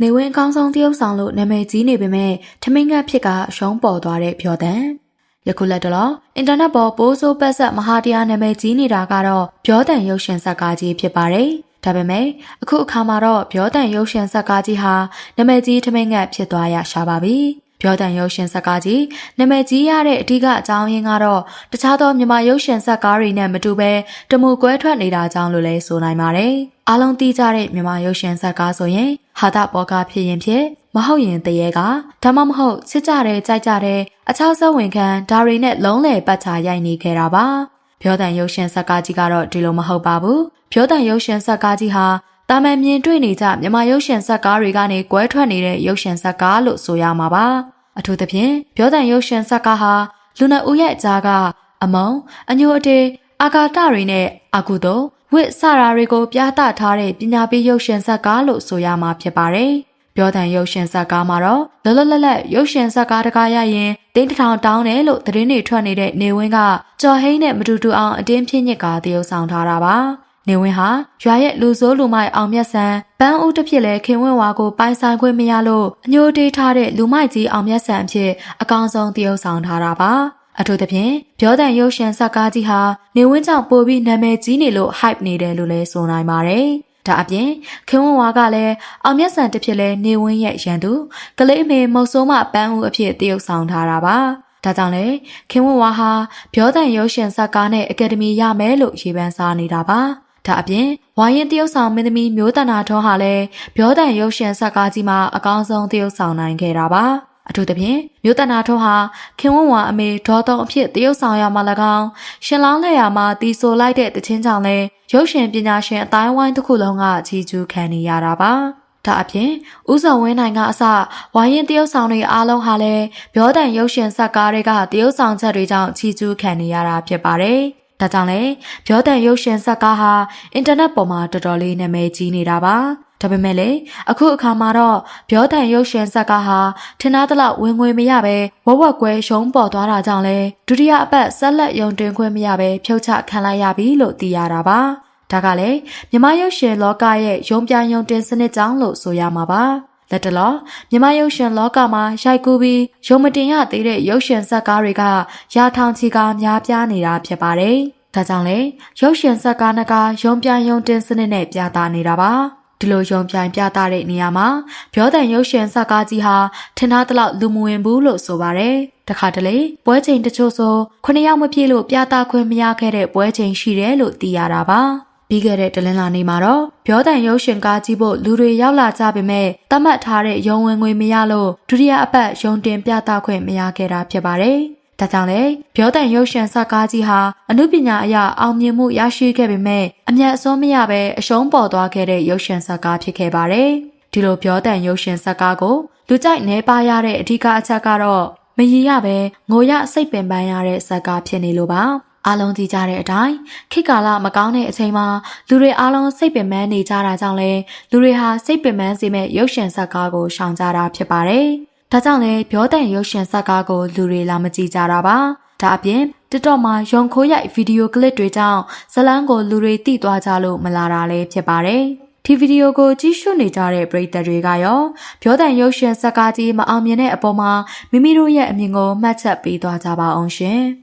နေဝင်းအကောင်းဆုံးတရုပ်ဆောင်လို့နာမည်ကြီးနေပေမဲ့ထမင်းငတ်ဖြစ်ကအရှုံးပေါ်သွားတဲ့ပြောတံယခုလက်တလောအင်တာနက်ပေါ်ပိုးဆိုးပတ်ဆက်မဟာတရားနာမည်ကြီးနေတာကတော့ပြောတံရုပ်ရှင်ဇာတ်ကားကြီးဖြစ်ပါတယ်ဒါပေမဲ့အခုအခါမှာတော့ပြောတံရုပ်ရှင်ဇာတ်ကားကြီးဟာနာမည်ကြီးထမင်းငတ်ဖြစ်သွားရရှာပါပြီပြောတန်ရုပ်ရှင်ဇာတ်ကားကြီးနာမည်ကြီးရတဲ့အဓိကအကြောင်းရင်းကတော့တခြားသောမြန်မာရုပ်ရှင်ဇာတ်ကားတွေနဲ့မတူဘဲတမူကွဲထွက်နေတာကြောင့်လို့လည်းဆိုနိုင်ပါတယ်။အားလုံးသိကြတဲ့မြန်မာရုပ်ရှင်ဇာတ်ကားဆိုရင် ဟာတာပေါ်ကားဖြစ်ရင်ဖြစ်မဟုတ်ရင်တရေကဒါမှမဟုတ်ချစ်ကြတဲ့ကြိုက်ကြတဲ့အချောက်စဝင်ခံဒါတွေနဲ့လုံးလည်ပတ်ချရိုက်နေခဲ့တာပါ။ပြောတန်ရုပ်ရှင်ဇာတ်ကားကြီးကတော့ဒီလိုမဟုတ်ပါဘူး။ပြောတန်ရုပ်ရှင်ဇာတ်ကားကြီးဟာတာမန်မြင်တွေ့နေကြမြန်မာရုပ်ရှင်ဇာတ်ကားတွေကနေကွဲထွက်နေတဲ့ရုပ်ရှင်ဇာတ်ကားလို့ဆိုရမှာပါ။အထူးသဖြင့်ပြောတန်ရုပ်ရှင်ဇာတ်ကားဟာလူနာဦးရဲ့အကြားကအမုံအညိုအတေအာကာတတွေနဲ့အာကုသို့ ဝစ်စရာတွေကိုပြသထားတဲ့ပညာပေးရုပ်ရှင်ဇာတ်ကားလို့ဆိုရမှာဖြစ်ပါတယ်။ပြောတန်ရုပ်ရှင်ဇာတ်ကားမှာတော့လောလောလတ်လတ်ရုပ်ရှင်ဇာတ်ကားတကားရရင်တင်းတထောင်တောင်းတယ်လို့သတင်းတွေထွက်နေတဲ့နေဝင်းကကြော်ဟိန်းနဲ့မတူတူအောင်အတင်းဖြစ်ညစ်ကတရုပ်ဆောင်ထားတာပါ။နေဝင်းဟာရွာရဲ့လူစိုးလူမိုက်အောင်မြတ်ဆန်ပန်းဦးတစ်ဖြစ်လဲခင်ဝင်းဝါကိုပိုင်ဆိုင်ခွင့်မရလို့အညိုတေးထားတဲ့လူမိုက်ကြီးအောင်မြတ်ဆန်အဖြစ်အကောင်ဆုံးတရုပ်ဆောင်ထားတာပါ အထူးသဖြင့်ပြောတန်ရုပ်ရှင်ဇာတ်ကားကြီးဟာနေဝင်းကြောင့်ပိုပြီးနာမည်ကြီးနေလို့ hype နေတယ်လို့လည်းဆိုနိုင်ပါတယ်။ဒါအပြင်ခင်ဝင်းဝါကလည်းအောင်မြတ်ဆန်တစ်ဖြစ်လဲနေဝင်းရဲ့ရန်သူကလေးအမေမုတ်ဆိုးမပန်းဦးအဖြစ်တရုပ်ဆောင်ထားတာပါ။ဒါကြောင့်လေခင်ဝင်းဝါဟာပြောတန်ရုပ်ရှင်ဇာတ်ကားနဲ့အကယ်ဒမီရမယ်လို့ရေပန်းစားနေတာပါ။ဒါအပြင်ဝိုင်းရင်တရုတ်ဆောင်မင်းသမီးမျိုးတနာထွန်းဟာလည်းပြောတန်ရုပ်ရှင်ဇာတ်ကားကြီးမှာအကောင်းဆုံးတရုတ်ဆောင်နိုင်ခဲ့တာပါ။ အထူးသဖြင့်မြို့တနာထွန်းဟာခင်ဝန်းဝါအမေဒေါ်တုံအဖြစ်တရုတ်ဆောင်ရမှာ၎င်းရှင်လောင်းလက်ရမှာတီဆိုလိုက်တဲ့တခြင်းကြောင့်လဲရုပ်ရှင်ပညာရှင်အတိုင်းဝိုင်းတစ်ခုလုံးကချီးကျူးခံနေရတာပါဒါအပြင်ဥဆောင်ဝင်းနိုင်ကအစဝိုင်းရင်တရုတ်ဆောင်တွေအားလုံးဟာလည်းပြောတန်ရုပ်ရှင်ဇာတ်ကားတွေကတရုတ်ဆောင်ချက်တွေကြောင့်ချီးကျူးခံနေရတာဖြစ်ပါတယ်။ဒါကြောင့်လည်းပြောတန်ရုပ်ရှင်ဇာတ်ကားဟာအင်တာနက်ပေါ်မှာတော်တော်လေးနာမည်ကြီးနေတာပါ။ ဒါပေမဲ့လေအခုအခါမှာတော့ပြောတန်ရုပ်ရှင်ဇက်ကဟာထင်သားတလောက်ဝင်ငွေမရပဲဝဝက်ကွဲရှုံးပေါ်သွားတာကြောင့်လဲဒုတိယအပတ်ဆက်လက်ယုံတင်ခွင့်မရပဲဖြုတ်ချခံလိုက်ရပြီလို့သိရတာပါဒါကလည်းမြမရုပ်ရှင်လောကရဲ့ယုံပြယုံတင်စနစ်ကြောင့်လို့ဆိုရမှာပါလက်တလောမြမရုပ်ရှင်လောကမှာရိုက်ကူးပြီးရုံမတင်ရသေးတဲ့ရုပ်ရှင်ဇာတ်ကားတွေကရာထောင်ချီကားများပြားနေတာဖြစ်ပါတယ်။ဒါကြောင့်လေရုပ်ရှင်ဇာတ်ကားနကယုံပြယုံတင်စနစ်နဲ့ပြသနေတာပါ။ ဒီလိုယုံပြိုင်ပြသတဲ့နေရာမှာပြောတန်ရုပ်ရှင်ဇာတ်ကားကြီးဟာထင်သားတလောက်လူမဝင်ဘူးလို့ဆိုပါရယ်တခါတလေပွဲချိန်တချို့ဆိုခုနှစ်ယောက်မပြည့်လို့ပြသခွင့်မရခဲ့တဲ့ပွဲချိန်ရှိတယ်လို့သိရတာပါပြီးခဲ့တဲ့တလင်းလာနေ့မှာတော့ပြောတန်ရုပ်ရှင်ကားကြည့်ဖို့လူတွေရောက်လာကြပေမဲ့သတ်မှတ်ထားတဲ့ရုံဝင်ငွေမရလို့ဒုတိယအပတ်ရုံတင်ပြသခွင့်မရခဲ့တာဖြစ်ပါတယ် ဒါကြောင့်လေပြောတန်ရုပ်ရှင်ဇာတ်ကားကြီးဟာအမှုပညာအရအောင်မြင်မှုရရှိခဲ့ပေမဲ့အမျက်အစွန်းမရပဲအရှုံးပေါ်သွားခဲ့တဲ့ရုပ်ရှင်ဇာတ်ကားဖြစ်ခဲ့ပါတယ်။ဒီလိုပြောတန်ရုပ်ရှင်ဇာတ်ကားကိုလူကြိုက်နေပါရတဲ့အဓိကအချက်ကတော့မရည်ရပဲငိုရစိတ်ပင်ပန်းရတဲ့ဇာတ်ကားဖြစ်နေလို့ပါ။အားလုံးသိကြတဲ့အတိုင်းခေတ်ကာလမကောင်းတဲ့အချိန်မှာလူတွေအားလုံးစိတ်ပင်ပန်းနေကြတာကြောင့်လဲလူတွေဟာစိတ်ပင်ပန်းစေမဲ့ရုပ်ရှင်ဇာတ်ကားကိုရှောင်ကြတာဖြစ်ပါတယ်။ ဒါကြောင့်လည်းပြောတဲ့ရုပ်ရှင်ဇာတ်ကားကိုလူတွေလာမကြည့်ကြတာပါဒါအပြင် TikTok မှာရုံခိုးရိုက်ဗီဒီယိုကလစ်တွေကြောင့်ဇလန်းကိုလူတွေသိသွားကြလို့မလာတာလည်းဖြစ်ပါတယ်ဒီဗီဒီယိုကိုကြည့်ရှုနေကြတဲ့ပရိသတ်တွေကရောပြောတဲ့ရုပ်ရှင်ဇာတ်ကားကြီးမအောင်မြင်တဲ့အပေါ်မှာမိမိတို့ရဲ့အမြင်ကိုမှတ်ချက်ပေးသွားကြပါအောင်ရှင်။